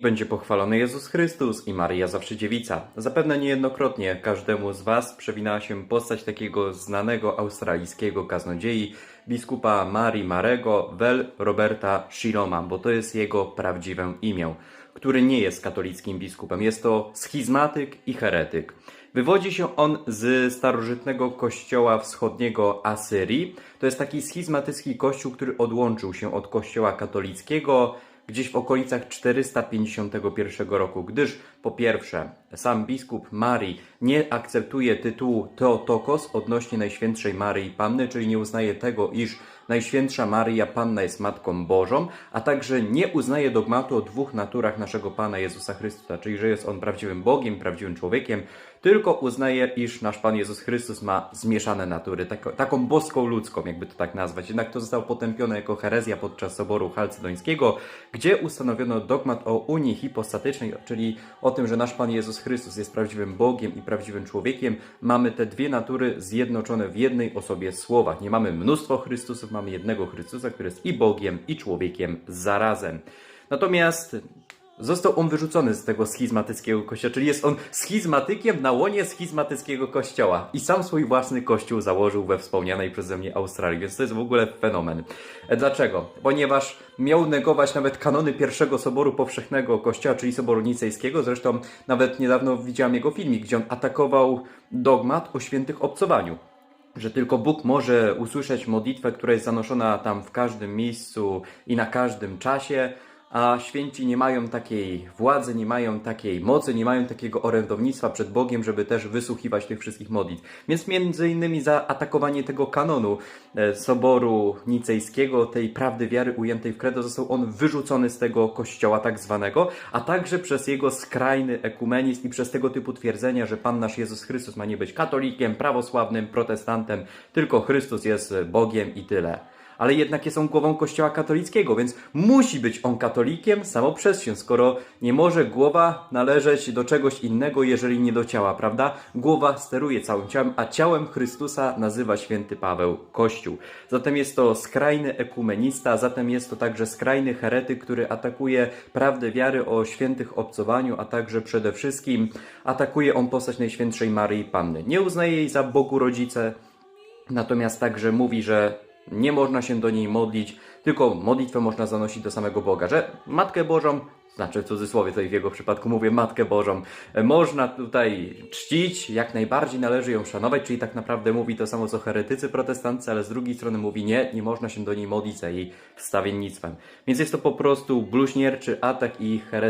Będzie pochwalony Jezus Chrystus i Maria zawsze dziewica. Zapewne niejednokrotnie każdemu z Was przewinęła się postać takiego znanego australijskiego kaznodziei, biskupa Mari Marego Vel Roberta Shiloma, bo to jest jego prawdziwe imię, który nie jest katolickim biskupem. Jest to schizmatyk i heretyk. Wywodzi się on z starożytnego kościoła wschodniego Asyrii. To jest taki schizmatycki kościół, który odłączył się od kościoła katolickiego gdzieś w okolicach 451 roku, gdyż po pierwsze, sam biskup Marii nie akceptuje tytułu Teotokos odnośnie Najświętszej Maryi Panny, czyli nie uznaje tego, iż Najświętsza Maryja Panna jest Matką Bożą, a także nie uznaje dogmatu o dwóch naturach naszego Pana Jezusa Chrystusa, czyli że jest On prawdziwym Bogiem, prawdziwym człowiekiem, tylko uznaje, iż nasz Pan Jezus Chrystus ma zmieszane natury, taką boską ludzką, jakby to tak nazwać. Jednak to zostało potępione jako herezja podczas Soboru Chalcedońskiego, gdzie ustanowiono dogmat o unii hipostatycznej, czyli o tym, że nasz Pan Jezus Chrystus jest prawdziwym Bogiem i prawdziwym człowiekiem. Mamy te dwie natury zjednoczone w jednej osobie słowa. Nie mamy mnóstwo Chrystusów, mamy jednego Chrystusa, który jest i Bogiem, i człowiekiem zarazem. Natomiast Został on wyrzucony z tego schizmatyckiego kościoła, czyli jest on schizmatykiem na łonie schizmatyckiego kościoła i sam swój własny kościół założył we wspomnianej przeze mnie Australii, więc to jest w ogóle fenomen. E, Dlaczego? Ponieważ miał negować nawet kanony pierwszego Soboru Powszechnego Kościoła, czyli Soboru Nicejskiego, zresztą nawet niedawno widziałem jego filmik, gdzie on atakował dogmat o świętych obcowaniu że tylko Bóg może usłyszeć modlitwę, która jest zanoszona tam w każdym miejscu i na każdym czasie, a święci nie mają takiej władzy, nie mają takiej mocy, nie mają takiego orędownictwa przed Bogiem, żeby też wysłuchiwać tych wszystkich modlitw. Więc między innymi za atakowanie tego kanonu e, Soboru Nicejskiego, tej prawdy wiary ujętej w credo, został on wyrzucony z tego kościoła tak zwanego, a także przez jego skrajny ekumenizm i przez tego typu twierdzenia, że Pan nasz Jezus Chrystus ma nie być katolikiem, prawosławnym, protestantem, tylko Chrystus jest Bogiem i tyle ale jednak jest on głową Kościoła katolickiego, więc musi być on katolikiem samo przez się, skoro nie może głowa należeć do czegoś innego, jeżeli nie do ciała, prawda? Głowa steruje całym ciałem, a ciałem Chrystusa nazywa święty Paweł Kościół. Zatem jest to skrajny ekumenista, zatem jest to także skrajny heretyk, który atakuje prawdę wiary o świętych obcowaniu, a także przede wszystkim atakuje on postać Najświętszej Maryi Panny. Nie uznaje jej za Bogu rodzice, Natomiast także mówi, że nie można się do niej modlić, tylko modlitwę można zanosić do samego Boga, że Matkę Bożą, znaczy w cudzysłowie tutaj w jego przypadku mówię Matkę Bożą, e, można tutaj czcić, jak najbardziej należy ją szanować, czyli tak naprawdę mówi to samo co heretycy protestanccy, ale z drugiej strony mówi nie, nie można się do niej modlić za jej wstawiennictwem. Więc jest to po prostu bluźnierczy atak i herezja